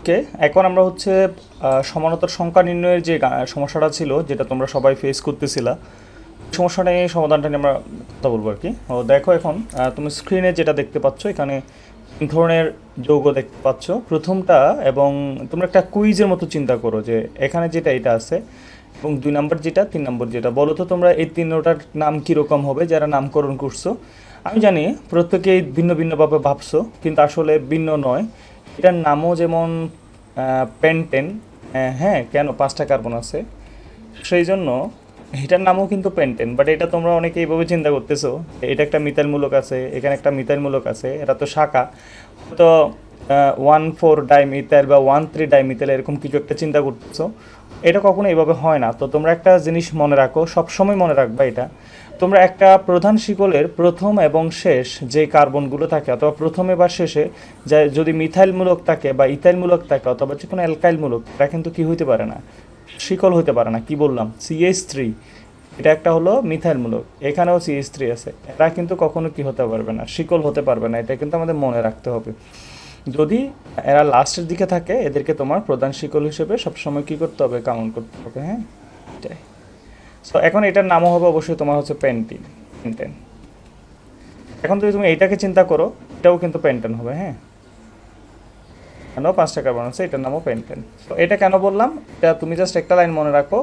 ওকে এখন আমরা হচ্ছে সমানতার সংখ্যা নির্ণয়ের যে সমস্যাটা ছিল, যেটা তোমরা সবাই ফেস করতেছিলা সমস্যাটা নিয়ে সমাধানটা নিয়ে আমরা কথা বলব আর কি। ও দেখো এখন তুমি স্ক্রিনে যেটা দেখতে পাচ্ছ, এখানে তিন ধরনের যৌগ দেখতে পাচ্ছ। প্রথমটা, এবং তোমরা একটা কুইজের মতো চিন্তা করো যে এখানে যেটা, এটা আছে, এবং দুই নম্বর যেটা, তিন নম্বর যেটা। বলো তো তোমরা এই তিনটার নাম কীরকম হবে, যারা নামকরণ করছ? আমি জানি, প্রত্যেকেই ভিন্ন ভিন্নভাবে ভাবছ, কিন্তু আসলে ভিন্ন নয়। এটার নামও যেমন পেন্টেন হ্যাঁ কেন, পাঁচটা কার্বন আছে। সেই জন্য এটার নামও কিন্তু পেন্টেন বাট এটা তোমরা অনেকে এইভাবে চিন্তা করতেছো, এটা একটা মিথাইলমূলক আছে, এখানে একটা মিথাইলমূলক আছে এটা তো শাখা। তো ওয়ান ফোর ডাইমিথাইল বা ওয়ান থ্রি ডাইমিথাইল এরকম কিছু একটা চিন্তা করতেছো। এটা কখনো এইভাবে হয় না। তো তোমরা একটা জিনিস মনে রাখো, সবসময় মনে রাখবা এটা। তোমরা একটা প্রধান শিকলের প্রথম এবং শেষ যে কার্বনগুলো থাকে, অথবা প্রথমে বা শেষে যা যদি মিথাইলমূলক থাকে বা ইথাইলমূলক থাকে, অথবা যে কোনো অ্যালকাইলমূলক, এটা কিন্তু কি হইতে পারে না? শিকল হতে পারে না, কি বললাম? সিএইচ থ্রি এটা একটা হলো মিথাইলমূলক, এখানেও সিএইচ থ্রি আছে। এরা কিন্তু কখনো কি হতে পারবে না, শিকল হতে পারবে না, এটা কিন্তু আমাদের মনে রাখতে হবে। যদি এরা লাস্টের দিকে থাকে, এদেরকে তোমার প্রধান শিকল হিসেবে সবসময় কী করতে হবে? কাউন্ট করতে হবে হ্যাঁ? সো এখন এটার নামও হবে অবশ্যই তোমার হচ্ছে পেন্টিন পেন্টেন এখন যদি তুমি এইটাকে চিন্তা করো, এটাও কিন্তু পেন্টেন হবে হ্যাঁ? কেন পাঁচ পাঁচটা কার্বন আছে এটার নামও পেন্টেন তো এটা কেন বললাম? এটা তুমি জাস্ট একটা লাইন মনে রাখো,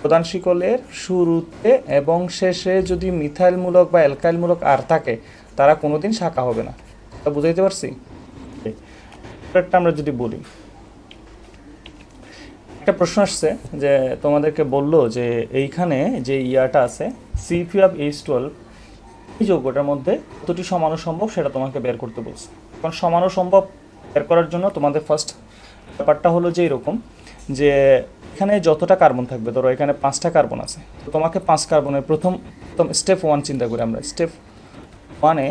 প্রধান শিকলের শুরুতে এবং শেষে যদি মিথাইলমূলক বা অ্যালকাইলমূলক আর থাকে, তারা কোনোদিন শাখা হবে না। তা বুঝাইতে পারছি? আমরা যদি বলি। একটা প্রশ্ন আসছে যে তোমাদেরকে বলল যে এইখানে যে ইয়াটা আছে সি সিপি অফ এইচ টুয়েলভ এই যৌগটার মধ্যে কতটি সমানু সম্ভব সেটা তোমাকে বের করতে বলছে। কারণ সমানু সম্ভব বের করার জন্য তোমাদের ফার্স্ট ব্যাপারটা হলো যে এরকম যে এখানে যতটা কার্বন থাকবে, ধরো এখানে পাঁচটা কার্বন আছে, তো তোমাকে পাঁচ কার্বনের প্রথম স্টেপ ওয়ান চিন্তা করি আমরা। স্টেপ ওয়ানে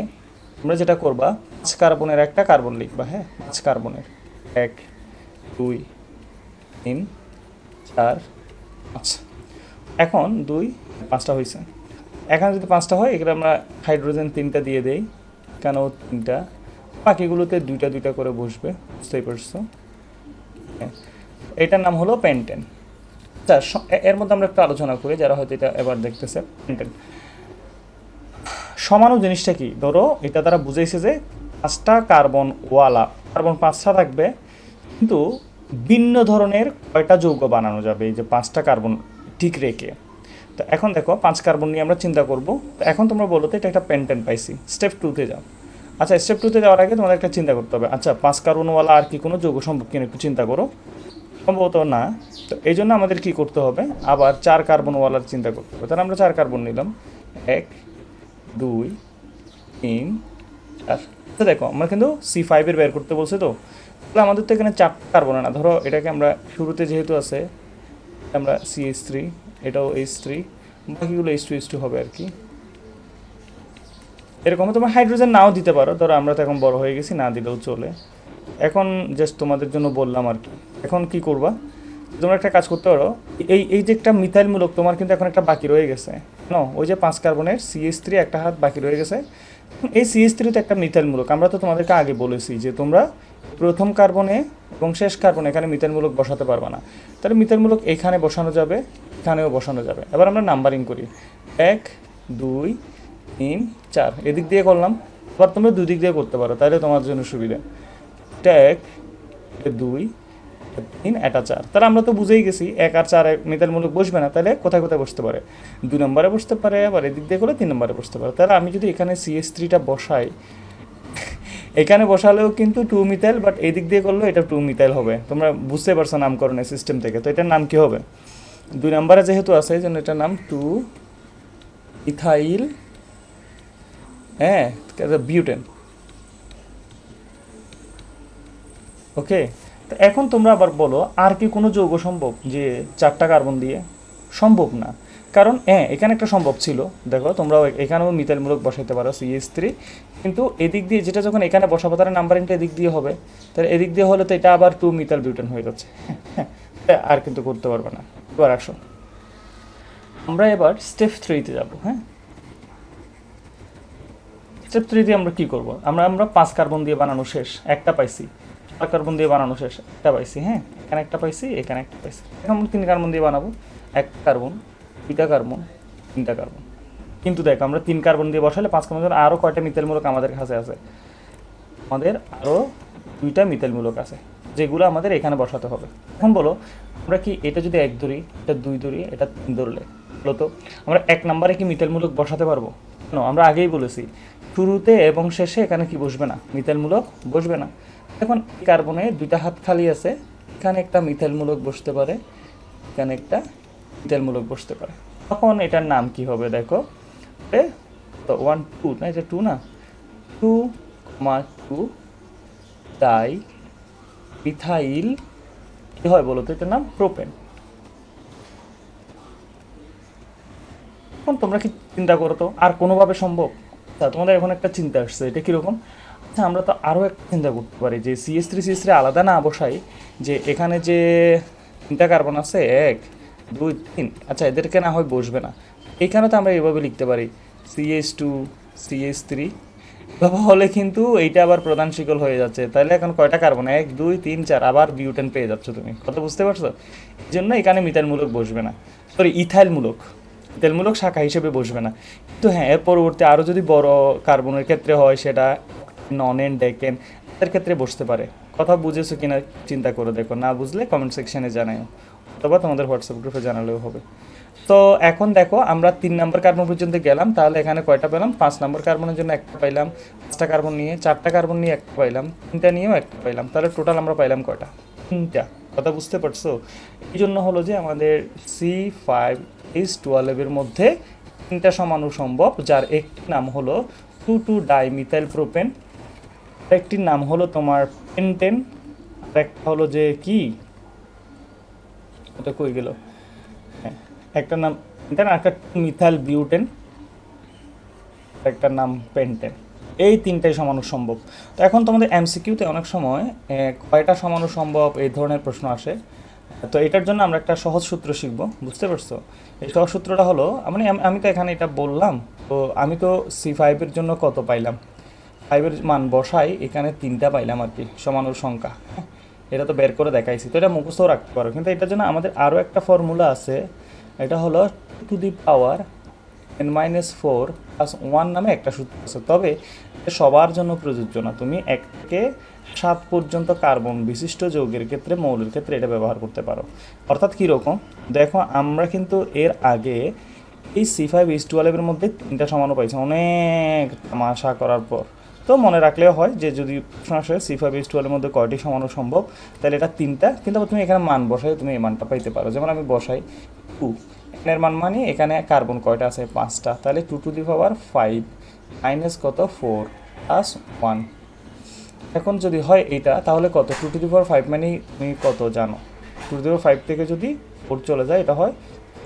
তোমরা যেটা করবা, পাঁচ কার্বনের একটা কার্বন লিখবা হ্যাঁ? পাঁচ কার্বনের এক, দুই, তিন চার, পাঁচ। এখন দুই, পাঁচটা হয়েছে এখানে যদি পাঁচটা হয়, এখানে আমরা হাইড্রোজেন তিনটা দিয়ে দেই, কেন তিনটা? বাকিগুলোতে দুইটা দুইটা করে বসবে, বুঝতেই পারছ। এটার নাম হলো পেন্টেন। আচ্ছা এর মধ্যে আমরা একটু আলোচনা করি, যারা হয়তো এটা এবার দেখতেছে, পেন্টেন। সমানু জিনিসটা কি? ধরো, এটা তারা বুঝেছে যে পাঁচটা কার্বন ওয়ালা, কার্বন পাঁচটা থাকবে, কিন্তু ভিন্ন ধরনের কয়টা যৌগ বানানো যাবে? এই যে পাঁচটা কার্বন ঠিক রেখে। তো এখন দেখো, পাঁচ কার্বন নিয়ে আমরা চিন্তা করব। তো এখন তোমরা বলো তো, এটা একটা পেন্টেন পাইছি। স্টেপ টুতে যাও। আচ্ছা স্টেপ টুতে যাওয়ার আগে তোমাদের একটা চিন্তা করতে হবে। আচ্ছা পাঁচ কার্বনওয়ালা আর কি কোনো যৌগ সম্ভব একটু চিন্তা করো। সম্ভবত না। তো এই জন্য আমাদের কি করতে হবে? আবার চার কার্বনওয়ালার চিন্তা করতে হবে। তাহলে আমরা চার কার্বন নিলাম। এক, দুই, তিন, চার। দেখো, আমরা কিন্তু সি ফাইভের বের করতে বলছে তো। আমাদের তো এখানে চাপ কার্বন না ধরো, এটাকে আমরা শুরুতে যেহেতু আছে, আমরা সি এইচ থ্রি এটাও এইচ থ্রি বাকিগুলো এইচ টু এইচ টু হবে আর কি। এরকম তোমার হাইড্রোজেন নাও দিতে পারো, ধরো আমরা তো এখন বড় হয়ে গেছি, না দিলেও চলে। এখন জাস্ট তোমাদের জন্য বললাম আর কি। এখন কি করবা? তোমরা একটা কাজ করতে পারো, এই এই যে একটা মিথাইলমূলক, তোমার কিন্তু এখন একটা বাকি রয়ে গেছে। ন ওই যে পাঁচ কার্বনের সিএস থ্রি একটা হাত বাকি রয়ে গেছে। এই সিএস থ্রি তো একটা মিথাইলমূলক, আমরা তো তোমাদেরকে আগে বলেছি যে তোমরা প্রথম কার্বনে এবং শেষ কার্বনে এখানে মিথাইলমূলক বসাতে পারবে না। তাহলে মিথাইলমূলক এখানে বসানো যাবে, এখানেও বসানো যাবে। এবার আমরা নাম্বারিং করি। এক, দুই, তিন, চার। এদিক দিয়ে করলাম। আবার তোমরা দুই দিক দিয়ে করতে পারো, তাহলে তোমার জন্য সুবিধা। এটা এক দুই তিন, এটা চার। তাহলে আমরা তো বুঝেই গেছি, এক আর চার মিতালমূলক বসবে না, তাহলে কোথায় কোথায় বসতে পারে? দুই নম্বরে বসতে পারে, আবার এদিক দিয়ে করলে তিন নম্বরে বসতে পারে। তাহলে আমি যদি এখানে সিএস থ্রিটা বসাই এখানে বসালেও কিন্তু টু মিথাইল বাট এদিক দিয়ে করলেও এটা টু মিথাইল হবে। তোমরা বুঝতে পারছ নামকরণের সিস্টেম থেকে। তো এটার নাম কি হবে? দুই নম্বরে যেহেতু আছে, এই জন্য এটার নাম টু ইথাইল হ্যাঁ বিউটেন ওকে? তো এখন তোমরা আবার বলো, আর কি কোনো যৌগ সম্ভব যে চারটা কার্বন দিয়ে? সম্ভব না। কারণ হ্যাঁ এখানে একটা সম্ভব ছিল। দেখো তোমরা এখানেও মিথাইলমূলক বসাইতে পারো সিএস থ্রি কিন্তু এদিক দিয়ে যেটা যখন এখানে বসাবো তার নাম্বারিংটা এদিক দিয়ে হবে। তাহলে এদিক দিয়ে হলে তো এটা আবার টু মিথাইল বিউটেন হয়ে যাচ্ছে। হ্যাঁ আর কিন্তু করতে পারবে না। এবার আসো। আমরা এবার স্টেপ থ্রিতে যাব হ্যাঁ? স্টেপ থ্রিতে আমরা কি করব? আমরা আমরা পাঁচ কার্বন দিয়ে বানানো শেষ, একটা পাইছি। চার কার্বন দিয়ে বানানো শেষ, একটা পাইছি হ্যাঁ? এখানে একটা পাইছি, এখানে একটা পাইছি। এখন তিন কার্বন দিয়ে বানাবো, এক কার্বন দুইটা কার্বন, তিনটা কার্বন। কিন্তু দেখ, আমরা তিন কার্বন দিয়ে বসালে পাঁচ কার্বন আরও কয়টা মিথেলমূলক আমাদের কাছে আছে? আমাদের আরও দুইটা মিথেলমূলক আছে, যেগুলো আমাদের এখানে বসাতে হবে। এখন বলো, আমরা কি এটা যদি এক ধরি, এটা দুই ধরি, এটা তিন ধরলে? তো, আমরা এক নম্বরে কি মিথেলমূলক বসাতে পারব? কেন? আমরা আগেই বলেছি, শুরুতে এবং শেষে এখানে কি বসবে না? মিথেলমূলক বসবে না। এখন কার্বনে দুইটা হাত খালি আছে, এখানে একটা মিথেলমূলক বসতে পারে, এখানে একটা মিথেলমূলক বসতে পারে। তখন এটার নাম কি হবে দেখো? এ, তো ওয়ান টু না, এটা টু না? Two comma two diethyl কি হয় বলো তো এটার নাম? প্রোপেন এখন তোমরা কি চিন্তা করো তো? আর কোনোভাবে সম্ভব? তা তোমাদের এখন একটা চিন্তা আসছে, এটা কীরকম? আচ্ছা আমরা তো আরও একটা চিন্তা করতে পারি যে সিএস থ্রি সিএস থ্রি আলাদা না বসাই, যে এখানে যে তিনটা কার্বন আছে, এক দুই, তিন। আচ্ছা এদেরকে না হয় বসবে না। এইখানে তো আমরা এভাবে লিখতে পারি। সিএস টু সিএস থ্রি হলে কিন্তু এইটা আবার প্রধান শিকল হয়ে যাচ্ছে। তাহলে এখন কয়টা কার্বন? এক, দুই, তিন, চার। আবার বিউটেন পেয়ে যাচ্ছ তুমি। কত বুঝতে পারছ? এই জন্য এখানে মিথাইলমূলক বসবে না। সরি ইথাইলমূলক তেলমূলক শাখা হিসেবে বসবে না। কিন্তু হ্যাঁ এর পরবর্তী আরও যদি বড় কার্বনের ক্ষেত্রে হয়, সেটা নন এন ডেকেন এর ক্ষেত্রে বসতে পারে। কথা বুঝেছ কিনা চিন্তা করে দেখো। না বুঝলে কমেন্ট সেকশনে জানাও অথবা তোমাদের হোয়াটসঅ্যাপ গ্রুপে জানালেও হবে। তো এখন দেখো, আমরা তিন নম্বর কার্বন পর্যন্ত গেলাম, তাহলে এখানে কয়টা পেলাম? পাঁচ নম্বর কার্বনের জন্য একটা পাইলাম, পাঁচটা কার্বন নিয়ে, চারটা কার্বন নিয়ে একটা পাইলাম, তিনটা নিয়েও একটা পাইলাম, তাহলে টোটাল আমরা পাইলাম কয়টা? তিনটা, কথা বুঝতে পারছ? এই জন্য হলো যে আমাদের সি ফাইভ এইচ টুয়েলভের মধ্যে তিনটা সমাণু সম্ভব যার একটি নাম হলো টু টু ডাইমিথাইল প্রোপেন একটির নাম হলো তোমার পেন্টেন একটা হলো যে কি? ওটা কই গেল? হ্যাঁ একটা নাম, এটা না একটা মিথাইল বিউটেন একটার নাম পেন্টেন। এই তিনটাই সমানু সম্ভব। তো এখন তোমাদের এমসিকিউতে অনেক সময় কয়টা সমানু সম্ভব, এই ধরনের প্রশ্ন আসে। তো এটার জন্য আমরা একটা সহজ সূত্র শিখব, বুঝতে পারছ? এই সহজ সূত্রটা হলো মানে আমি- তো এখানে এটা বললাম, তো আমি তো সি ফাইভের জন্য কত পাইলাম? ফাইভের মান বসাই, এখানে তিনটা পাইলাম আর কি, সমানুর সংখ্যা। এটা তো বের করে দেখাইছি। তো এটা মুখস্থও রাখতে পারো। কিন্তু এটার জন্য আমাদের আরও একটা ফর্মুলা আছে। এটা হলো two the power N minus four plus one নামে একটা সূত্র আছে। তবে সবার জন্য প্রযোজ্য না। তুমি এক থেকে সাত পর্যন্ত কার্বন বিশিষ্ট যৌগের ক্ষেত্রে, মৌলের ক্ষেত্রে এটা ব্যবহার করতে পারো। অর্থাৎ কীরকম দেখো, আমরা কিন্তু এর আগে এই সি ফাইভ এইচ টুয়েলভের মধ্যে তিনটা সমানও পাইছি। অনেক তামাশা করার পর। তো মনে রাখলেও হয় যে যদি প্রশ্ন আসে সি ফাইভ এইচ টুয়েলভের মধ্যে কয়টি সমানো সম্ভব, তাহলে এটা তিনটা। কিন্তু তুমি এখানে মান বসাই, তুমি এই মানটা পাইতে পারো। যেমন আমি বসাই টু এখানের মান মানে এখানে কার্বন কয়টা আছে? পাঁচটা। তাহলে two to the power five minus কত? ফোর প্লাস ওয়ান এখন যদি হয় এটা তাহলে কত? Two to the power five মানে তুমি কত জানো? Two to the power five থেকে যদি ফোর চলে যায়, এটা হয়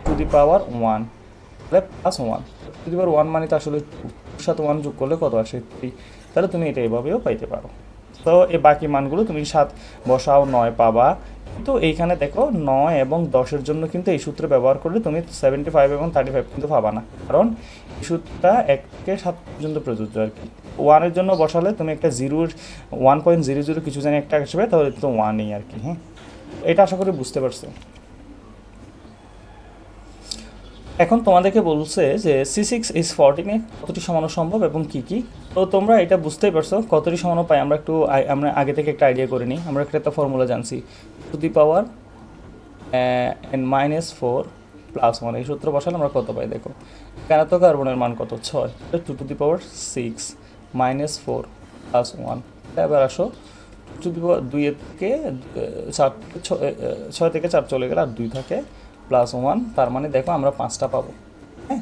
টু দি পাওয়ার ওয়ান তাহলে plus one two the power one মানে তো আসলে টু সাথে ওয়ান যোগ করলে কত আসে? থ্রি তাহলে তুমি এটা এভাবেও পাইতে পারো। তো এই বাকি মানগুলো তুমি সাত বসাও, নয় পাবা। কিন্তু এইখানে দেখো নয় এবং দশের জন্য কিন্তু এই সূত্র ব্যবহার করলে তুমি সেভেন্টি ফাইভ এবং থার্টি ফাইভ কিন্তু পাবা না। কারণ এই সূত্রটা এক সাত পর্যন্ত প্রযোজ্য আর কি। ওয়ানের জন্য বসালে তুমি একটা জিরোর ওয়ান পয়েন্ট জিরো জিরো কিছু জানি একটা আসবে, তাহলে তো ওয়ানই আর কি হ্যাঁ? এটা আশা করি বুঝতে পারছ। এখন তোমাদেরকে বলছে যে সি সিক্স ইজ ফোরটিনে কতটি সমানো সম্ভব এবং কি কি? তো তোমরা এটা বুঝতেই পারছ, কতটি সমানো পাই আমরা একটু আমরা আগে থেকে একটা আইডিয়া করে নিই। আমরা একটা ফর্মুলা জানছি। Two the power N minus four plus one, এই সূত্র বসালে আমরা কত পাই দেখো। কেন তো কার্বনের মান কত? ছয়। Two to the power six minus four plus one এবার আসো, টু দি পাওয়ার দুইয়ের থেকে চার ছয় থেকে চার চলে গেলে আর দুই থাকে প্লাস ওয়ান তার মানে দেখো আমরা পাঁচটা পাবো। হ্যাঁ?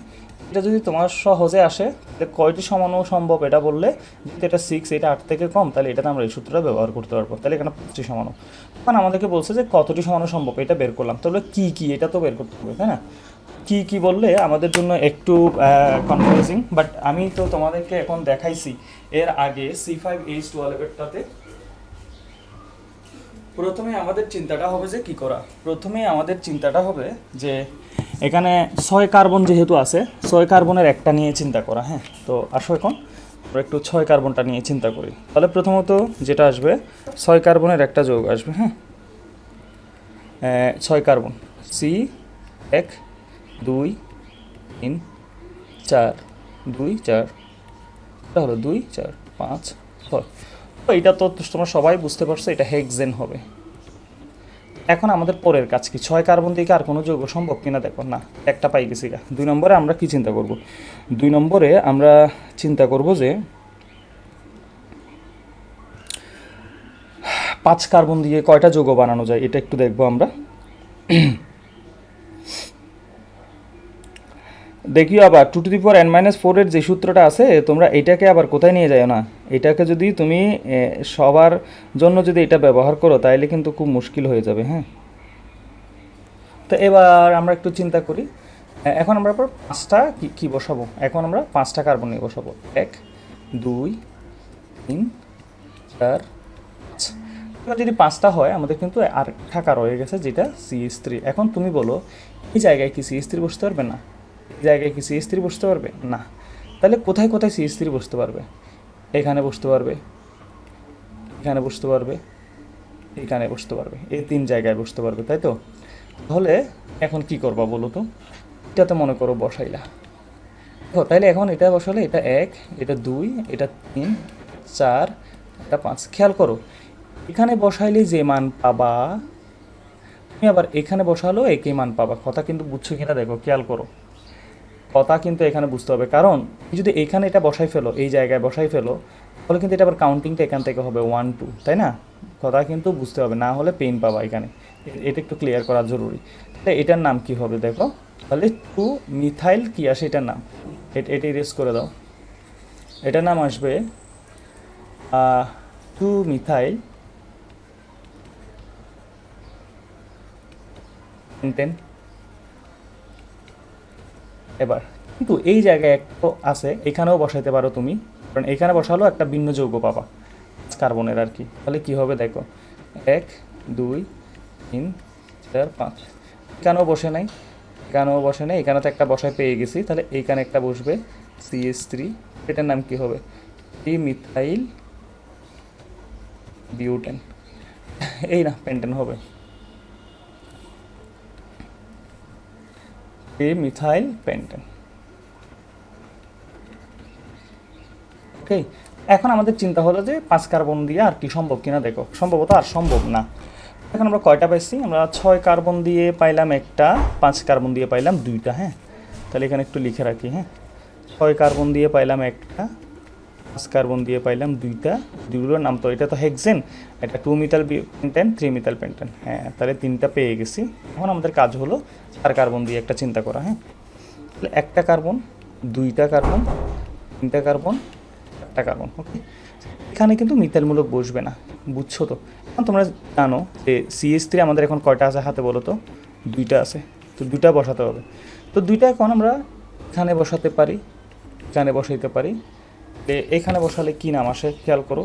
এটা যদি তোমার সহজে আসে, তাহলে কয়টি সমানো সম্ভব এটা বললে? যদি এটা সিক্স এটা আট থেকে কম, তাহলে এটাতে আমরা এই সূত্রটা ব্যবহার করতে পারব। তাহলে এখানে পাঁচটি সমানো তখন আমাদেরকে বলছে যে কতটি সমানো সম্ভব, এটা বের করলাম। তাহলে কি কি, এটা তো বের করতে হবে, তাই না? কি কি বললে আমাদের জন্য একটু কনফিউজিং বাট আমি তো তোমাদেরকে এখন দেখাইছি। এর আগে সি ফাইভ এইচ টুয়েলভেরটাতে প্রথমে আমাদের চিন্তাটা হবে যে কি করা? প্রথমে আমাদের চিন্তাটা হবে যে এখানে ছয় কার্বন যেহেতু আছে, ছয় কার্বনের একটা নিয়ে চিন্তা করা হ্যাঁ? তো আসো এখন একটু ছয় কার্বনটা নিয়ে চিন্তা করি। তাহলে প্রথমত যেটা আসবে, ছয় কার্বনের একটা যৌগ আসবে হ্যাঁ? ছয় কার্বন সি এক, দুই, তিন, চার, দুই, চার, এটা হলো দুই, চার, পাঁচ, ছয়। এটা তো তোমরা সবাই বুঝতে পারছ, এটা হেক্সেন হবে। এখন আমাদের পরের কাজ কি? ছয় কার্বন থেকে আর কোনো যৌগ সম্ভব কিনা দেখো, না, একটা পাই গেছি গা। দুই নম্বরে আমরা কি চিন্তা করব? দুই নম্বরে আমরা চিন্তা করব যে, পাঁচ কার্বন দিয়ে কয়টা যৌগ বানানো যায়, এটা একটু দেখব আমরা। দেখিও আবার two to the four N minus ফোরের যে সূত্রটা আছে, তোমরা এটাকে আবার কোথায় নিয়ে যাও না? এটাকে যদি তুমি সবার জন্য যদি এটা ব্যবহার করো, তাইলে কিন্তু খুব মুশকিল হয়ে যাবে হ্যাঁ? তো এবার আমরা একটু চিন্তা করি। এখন আমরা আবার পাঁচটা কি কি বসাবো? এখন আমরা পাঁচটা কার্বন নিয়ে বসাবো। এক, দুই, তিন, চার এবার যদি পাঁচটা হয়, আমাদের কিন্তু আর টাকা রয়ে গেছে, যেটা সিএস থ্রি এখন তুমি বলো, এই জায়গায় কি সিএস থ্রি বসতে পারবে না? জায়গায় কি সিএস থ্রি বসতে পারবে? না। তাহলে কোথায় কোথায় সিএস থ্রি বসতে পারবে? এখানে বসতে পারবে, এখানে বসতে পারবে, এখানে বসতে পারবে, এই তিন জায়গায় বসতে পারবে, তাই তো? তাহলে এখন কি করবা বলো তো? এটাতে মনে করো বসাইলা। দেখো, তাইলে এখন এটা বসালে এটা এক, এটা দুই, এটা তিন, চার, এটা পাঁচ। খেয়াল করো, এখানে বসাইলে যে মান পাবা, তুমি আবার এখানে বসালো একই মান পাবা। কথা কিন্তু বুঝছ কিনা দেখো, খেয়াল করো। কথা কিন্তু এখানে বুঝতে হবে। কারণ যদি এখানে এটা বসাই ফেলো, এই জায়গায় বসাই ফেলো, তাহলে কিন্তু এটা আবার কাউন্টিংটা এখান থেকে হবে ওয়ান টু তাই না? কথা কিন্তু বুঝতে হবে, না হলে পেন পাবা এখানে। এটা একটু ক্লিয়ার করা জরুরি। তাহলে এটার নাম কি হবে দেখো? তাহলে টু মিথাইল কি আসে এটার নাম? এট- ইরেজ করে দাও। এটার নাম আসবে টু মিথাইল টেন এবার। কিন্তু এই জায়গায় একটা আছে, এখানেও বসাইতে পারো তুমি, কারণ এখানে বসালো একটা ভিন্ন যৌগ পাবা, কার্বনের আর কি। তাহলে কি হবে দেখো? এক, দুই, তিন, চার, পাঁচ। এখানেও বসে নাই, এখানেও বসে নাই এখানে তো একটা বসায় পেয়ে গেছি, তাহলে এইখানে একটা বসবে সিএস থ্রি এটার নাম কি হবে? ই মিথাইল বিউটেন। এই না, পেন্টেন হবে। A methyl pentane. ওকে এখন আমাদের চিন্তা হলো যে পাঁচ কার্বন দিয়ে আর কি সম্ভব কিনা দেখো, সম্ভবত আর সম্ভব না। এখন আমরা কয়টা পাইছি? আমরা ছয় কার্বন দিয়ে পাইলাম একটা, পাঁচ কার্বন দিয়ে পাইলাম দুইটা হ্যাঁ? তাহলে এখানে একটু লিখে রাখি হ্যাঁ? ছয় কার্বন দিয়ে পাইলাম একটা কার্বন দিয়ে পাইলাম দুইটা, দুইগুলোর নাম তো, এটা তো হেক্সেন এটা two methyl pentane three methyl pentane হ্যাঁ তাহলে তিনটা পেয়ে গেছি। এখন আমাদের কাজ হলো চার কার্বন দিয়ে একটা চিন্তা করা হ্যাঁ। তাহলে একটা কার্বন দুইটা কার্বন তিনটা কার্বন একটা কার্বন ওকে এখানে কিন্তু মিথাইলমূলক বসবে না, বুঝছ তো? এখন তোমরা জানো যে সিএস থ্রি আমাদের এখন কয়টা আছে হাতে বলো তো? দুইটা আছে, তো দুইটা বসাতে হবে। তো দুইটা এখন আমরা এখানে বসাতে পারি, এখানে বসাইতে পারি। এখানে বসালে কি নাম আসে? খেয়াল করো।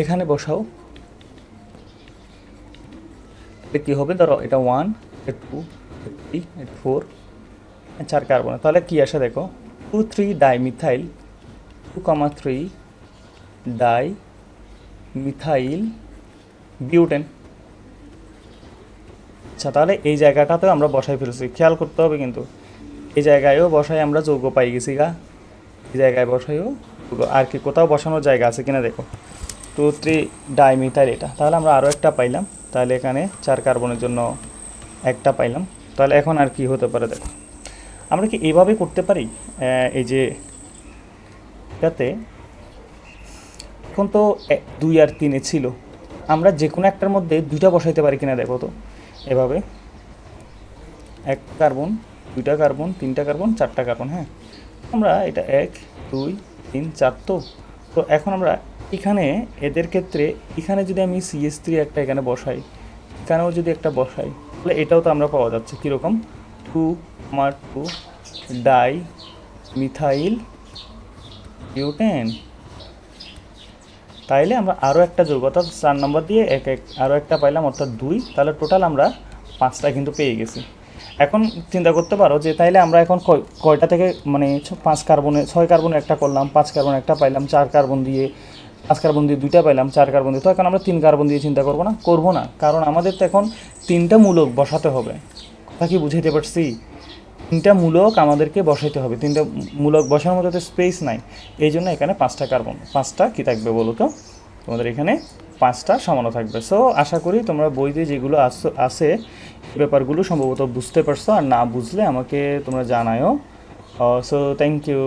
এখানে বসাও। তাহলে কি হবে? ধরো, এটা ওয়ান এটা টু থ্রি এটা ফোর চার কার্বন তাহলে কি আসে দেখো? Two three dimethyl two comma three dimethyl butane আচ্ছা তাহলে এই জায়গাটাতেও আমরা বসাই ফেলছি। খেয়াল করতে হবে কিন্তু। এই জায়গায়ও বসাই আমরা যৌগ পাই গেছি গা। এই জায়গায় বসাইও আর কি কোথাও বসানোর জায়গা আছে কিনা দেখো। টু, থ্রি ডাইমিথাইল এটা। তাহলে আমরা আরও একটা পাইলাম। তাহলে এখানে চার কার্বনের জন্য একটা পাইলাম। তাহলে এখন আর কি হতে পারে দেখো। আমরা কি এইভাবে করতে পারি? এই যে এটাতে এখন তো দুই আর তিনে ছিল। আমরা যে কোনো একটার মধ্যে দুইটা বসাইতে পারি কিনা দেখো তো। এভাবে। এক কার্বন, দুইটা কার্বন, তিনটা কার্বন, চারটা কার্বন হ্যাঁ? আমরা এটা এক, দুই, তিন, চার তো। তো এখন আমরা এখানে এদের ক্ষেত্রে, এখানে যদি আমি সিএস থ্রি একটা এখানে বসাই, এখানেও যদি একটা বসাই, তাহলে এটাও তো আমরা পাওয়া যাচ্ছে। কীরকম? টু আমার টু ডাই মিথাইল বিউটেন তাইলে আমরা আরও একটা যোগ, অর্থাৎ চার নম্বর দিয়ে এক এক আরও একটা পাইলাম, অর্থাৎ দুই। তাহলে টোটাল আমরা পাঁচটা কিন্তু পেয়ে গেছি। এখন চিন্তা করতে পারো যে তাইলে আমরা এখন কয়- কয়টা থেকে মানে পাঁচ কার্বনে, ছয় কার্বনে একটা করলাম, পাঁচ কার্বন একটা পাইলাম, চার কার্বন দিয়ে, পাঁচ কার্বন দিয়ে দুইটা পাইলাম, চার কার্বন দিয়ে। তো এখন আমরা তিন কার্বন দিয়ে চিন্তা করব না করব না। কারণ আমাদের তো এখন তিনটা মূলক বসাতে হবে। কথা কি বুঝাইতে পারছি? তিনটা মূলক আমাদেরকে বসাইতে হবে। তিনটা মূলক বসানোর মতো স্পেস নাই। এই জন্য এখানে পাঁচটা কার্বন পাঁচটা কি থাকবে বলো তো? তোমাদের এখানে পাঁচটা সামান্য থাকবে। সো আশা করি তোমরা বইতে যেগুলো আছে ব্যাপারগুলো সম্ভবত বুঝতে পারছ। আর না বুঝলে আমাকে তোমরা জানায়ও। So thank you